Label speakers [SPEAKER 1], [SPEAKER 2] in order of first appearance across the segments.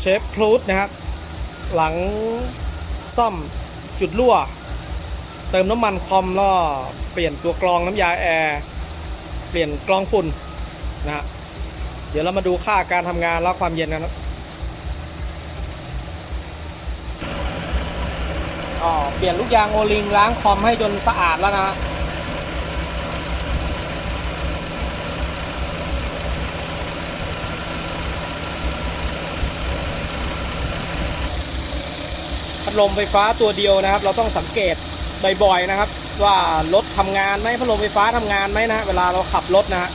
[SPEAKER 1] เชฟคลูดนะครับ หลังซ่อมจุดรั่ว เติมน้ำมันคอมแล้วเปลี่ยนตัวกรองน้ำยาแอร์เปลี่ยนกรองฝุ่นนะฮะเดี๋ยวเรามาดูค่าการทำงานและความเย็นกันครับอ๋อเปลี่ยนลูกยางโอลิงล้างคอมให้จนสะอาดแล้วนะฮะ พัดลมไฟฟ้าตัวเดียวนะครับ เราต้องสังเกตบ่อยๆนะครับ ว่ารถทำงานไหมพัดลมไฟฟ้าทำงานไหมนะเวลาเราขับรถนะฮะ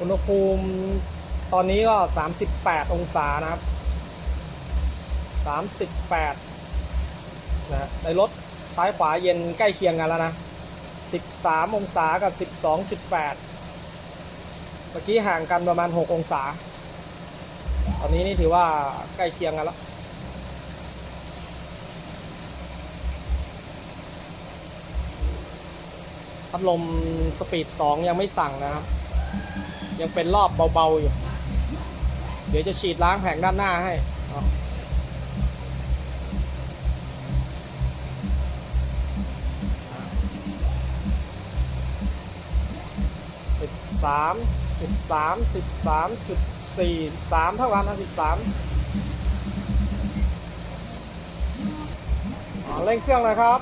[SPEAKER 1] อุณหภูมิตอนนี้ก็ 38 องศานะครับ 38นะฮะในรถซ้ายขวาเย็นใกล้เคียงกันแล้วนะ 13 องศากับ 12.8 เมื่อกี้ห่างกันประมาณ 6 องศา ตอนนี้นี่ถือว่าใกล้เคียงกันแล้วพัดลมสปีด 2 ยังไม่สั่งนะครับ ยังเป็นรอบเบาๆอยู่ เดี๋ยวจะฉีดล้างแผงด้านหน้าให้สิบสามจุดสามสิบสามจุดสี่สามเท่ากันนะสิบสามเร่งเครื่องเลยครับ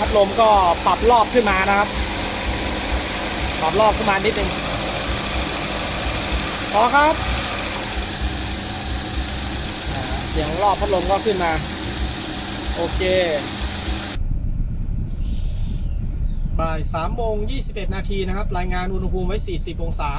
[SPEAKER 1] พัดลมก็ปรับรอบขึ้นมานะครับ ปรับรอบขึ้นมานิดนึงพอครับเสียงรอบพัดลมก็ขึ้นมา โอเค บ่าย3โมง21นาทีนะครับ รายงานอุณหภูมิไว้40องศา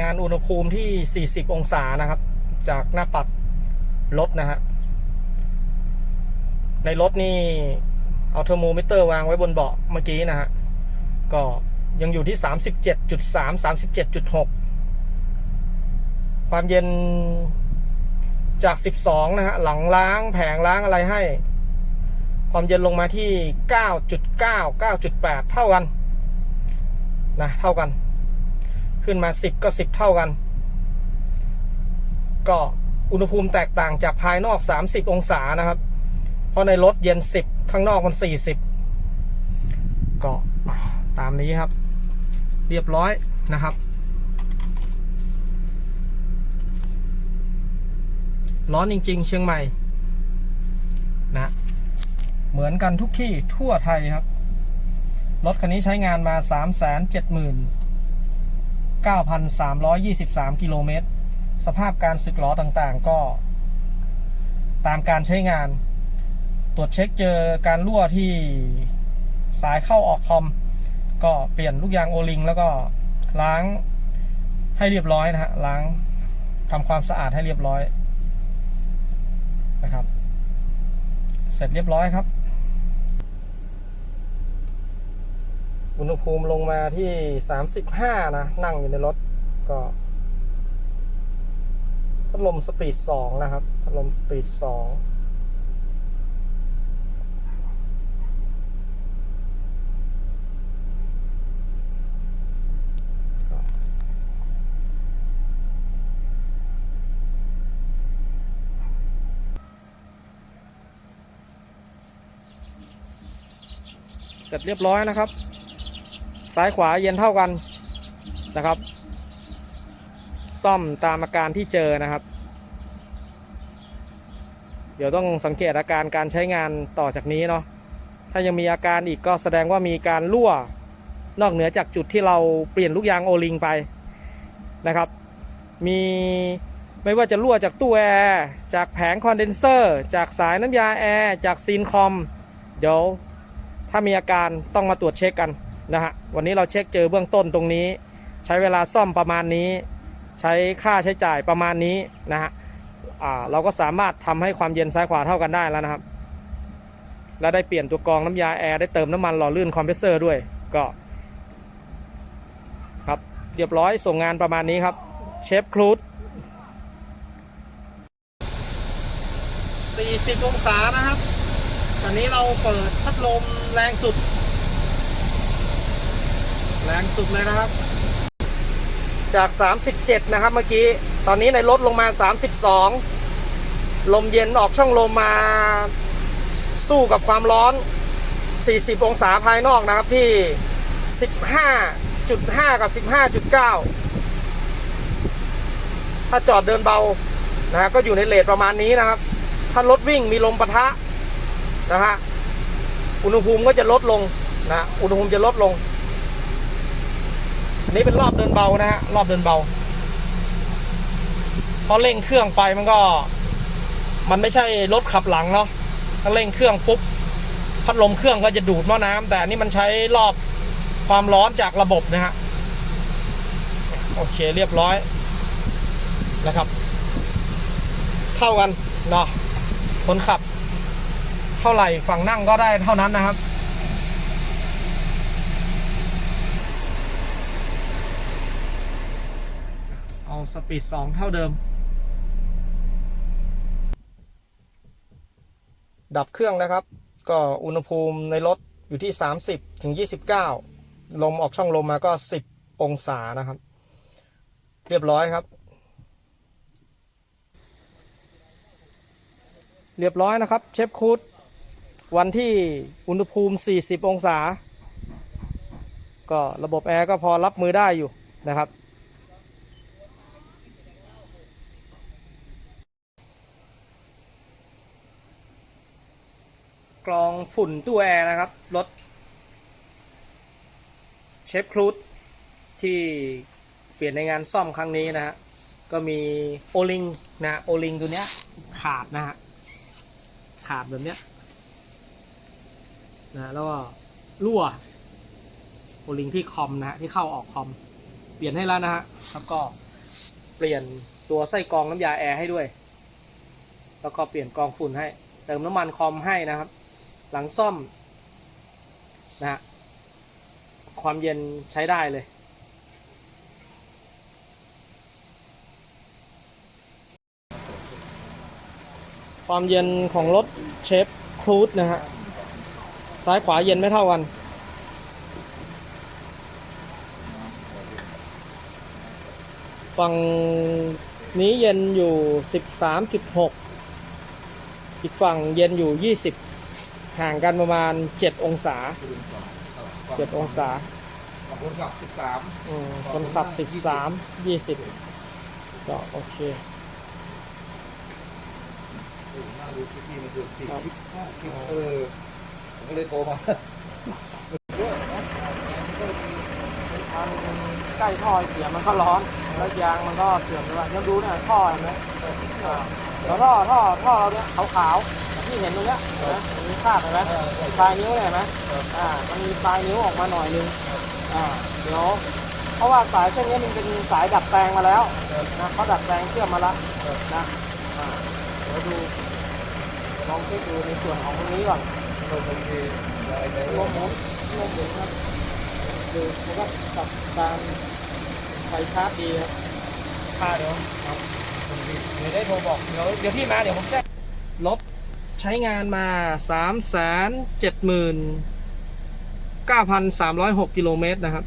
[SPEAKER 1] งานอุณหภูมิที่ 40 องศานะครับ จากหน้าปัดรถนะฮะ ในรถนี่เอาเทอร์โมมิเตอร์วางไว้บนเบาะเมื่อกี้นะฮะ ก็ยังอยู่ที่ 37.3 37.6 ความเย็นจาก 12 นะฮะ หลังล้างแผงล้างอะไรให้ ความเย็นลงมาที่ 9.9 9.8 เท่ากัน นะ เท่ากัน ขึ้นมา 10 ก็ 10 เท่ากัน ก็อุณหภูมิแตกต่างจากภายนอก 30 องศานะครับ เพราะในรถเย็น 10 ข้างนอกมัน 40 ก็ตามนี้ครับ เรียบร้อยนะครับ ร้อนจริง ๆ เชียงใหม่นะเหมือนกันทุกที่ทั่วไทยครับ รถคันนี้ใช้งานมา 3 7 0 0 0 9,323 กิโลเมตร สภาพการสึกหรอต่างๆ ก็ ตามการใช้งาน ตรวจเช็คเจอการรั่วที่สายเข้าออกคอม ก็เปลี่ยนลูกยางโอลิง แล้วก็ล้างให้เรียบร้อยนะฮะ ล้างทำความสะอาดให้เรียบร้อยนะครับ เสร็จเรียบร้อยครับ อุณหภูมิลงมาที่ 35 นะ นั่งอยู่ในรถก็พัดลมสปีด 2 นะครับพัดลมสปีด 2เสร็จเรียบร้อยนะครับ ซ้ายขวาเย็นเท่ากันนะครับ ซ่อมตามอาการที่เจอนะครับ เดี๋ยวต้องสังเกตอาการการใช้งานต่อจากนี้เนาะถ้ายังมีอาการอีกก็แสดงว่ามีการรั่วนอกเหนือจากจุดที่เราเปลี่ยนลูกยางโอลิงไปนะครับ มีไม่ว่าจะรั่วจากตู้แอร์จากแผงคอนเดนเซอร์จากสายน้ำยาแอร์จากซีนคอม เดี๋ยวถ้ามีอาการต้องมาตรวจเช็คกัน นะฮะวันนี้เราเช็คเจอเบื้องต้นตรงนี้ ใช้เวลาซ่อมประมาณนี้ ใช้ค่าใช้จ่ายประมาณนี้นะฮะอ่าเราก็สามารถทำให้ความเย็นซ้ายขวาเท่ากันได้แล้วนะครับ และได้เปลี่ยนตัวกรองน้ำยาแอร์ได้เติมน้ำมันหล่อลื่นคอมเพรสเซอร์ด้วยก็ครับเรียบร้อยส่งงานประมาณนี้ครับเชฟครูด40 องศานะครับ ตอนนี้เราเปิดพัดลมแรงสุด รงสุดเลยนะครับ จาก 37 นะครับเมื่อกี้ ตอนนี้ในลดลงมา 32 ลมเย็นออกช่องลมมาสู้กับความร้อน 40 องศาภายนอกนะครับที่ 15.5 กับ 15.9 ถ้าจอดเดินเบานะฮะก็อยู่ในเลทประมาณนี้นะครับ ถ้ารถวิ่งมีลมปะทะนะฮะ อุณหภูมิก็จะลดลงนะ อุณหภูมิจะลดลง อันนี้เป็นรอบเดินเบานะฮะรอบเดินเบาพอเร่งเครื่องไปมันก็ มันไม่ใช่รถขับหลังเนาะถ้าเร่งเครื่องปุ๊บพัดลมเครื่องก็จะดูดหม้อน้ำแต่อันนี่มันใช้รอบความร้อนจากระบบนะฮะโอเคเรียบร้อยนะครับ เท่ากันเนาะคนขับ เท่าไหร่ฝั่งนั่งก็ได้เท่านั้นนะครับ เอาสปีดสองเท่าเดิม ดับเครื่องนะครับ ก็อุณหภูมิในรถอยู่ที่ 30ถึง29 ลมออกช่องลมมาก็ 10 องศานะครับ เรียบร้อยครับ เรียบร้อยนะครับ เชฟคูดวันที่อุณหภูมิ 40 องศา ก็ระบบแอร์ก็พอรับมือได้อยู่นะครับ กรอง ฝุ่นตู้แอร์นะครับ รถเชฟครูดที่เปลี่ยนในงานซ่อมครั้งนี้นะฮะ ก็มีโอลิงนะโอลิงตัวเนี้ยขาดนะฮะ ขาดแบบเนี้ยนะแล้วก็รั่วโอลิงที่คอมนะฮะที่เข้าออกคอม เปลี่ยนให้แล้วนะฮะแล้วก็เปลี่ยนตัวไส้กรองน้ำยาแอร์ให้ด้วย แล้วก็เปลี่ยนกองฝุ่นให้ เติมน้ำมันคอมให้นะครับ หลังซ่อมนะฮะความเย็นใช้ได้เลย ความเย็นของรถเชฟครูดนะฮะ ซ้ายขวาเย็นไม่เท่ากันฝั่งนี้เย็นอยู่ 13.6 อีกฝั่งเย็นอยู่ 20 ห่างกันประมาณ 7 องศา 7 องศา
[SPEAKER 2] บางคนขับสิบสาม
[SPEAKER 1] อืมคนขับ 13 20 ก็โอเค
[SPEAKER 2] น่าดูคลิปนี้มันเกือบสี่
[SPEAKER 1] ครับ
[SPEAKER 2] คลิปห้าคลิปเออผมก็เลยโทรมา
[SPEAKER 1] ทางใกล้ท่อเสียมันก็ร้อน แล้วยางมันก็เสื่อมด้วยยังดูเนี่ยท่อเห็นไหมอ่าแล้วท่อท่อท่อเราเนี่ยขาวๆ ที่เห็นตรงเนี้ยนะมันมีคราบเห็นไหมปลายนิ้วเนี่ยเห็นไหมอ่า มันมีปลายนิ้วออกมาหน่อยนึงอ่า เดี๋ยว เพราะว่าสายเส้นนี้มันเป็นสายดัดแปลงมาแล้วนะเขาดัดแปลงเชื่อมมาแล้วนะอ่าเดี๋ยวดูลองเช็คดูในส่วนของตรงนี้ก่อน
[SPEAKER 2] ลมมันมีอะไรใน
[SPEAKER 1] ลมหมุนลมหมุนครับดูมันก็ตัดตามไฟชาร์จดีครับค่าเดี๋ยวครับเดี๋ยวได้โทรบอกเดี๋ยวเดี๋ยวพี่มาเดี๋ยวผมแจ้งรถใช้งานมา 3 7 9 3 0 6 กิโลเมตรนะครับ